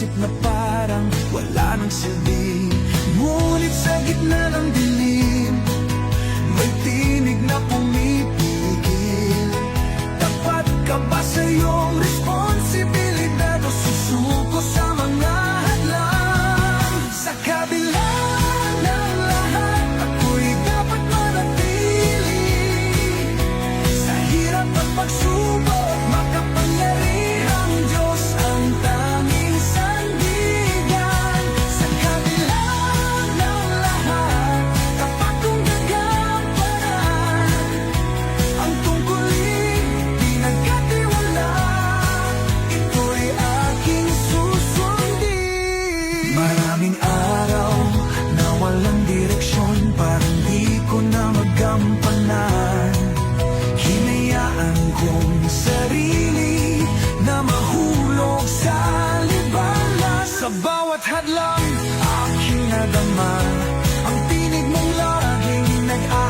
Isip na parang wala nang silbi. Ngunit sa gitna ng dilim May tinig na ang kong sarili na mahulog sa libala Sa bawat hadlang aking nadama Ang tinig mong laging nag-aaral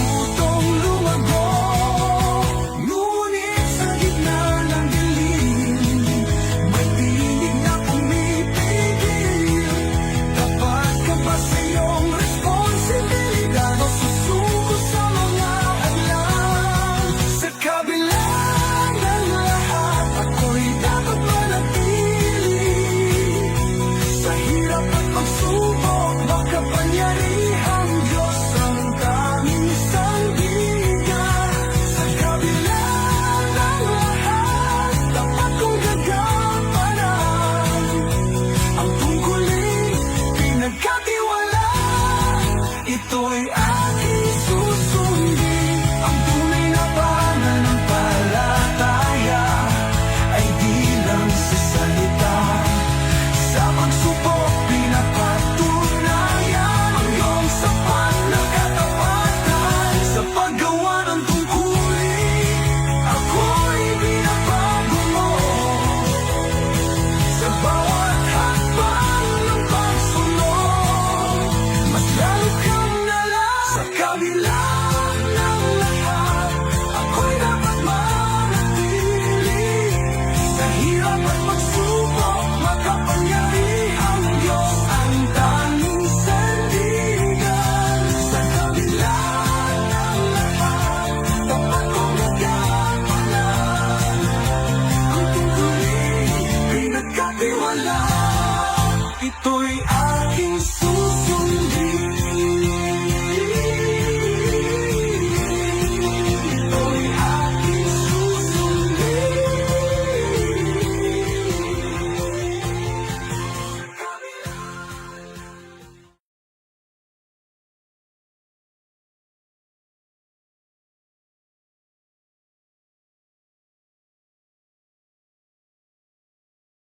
তুই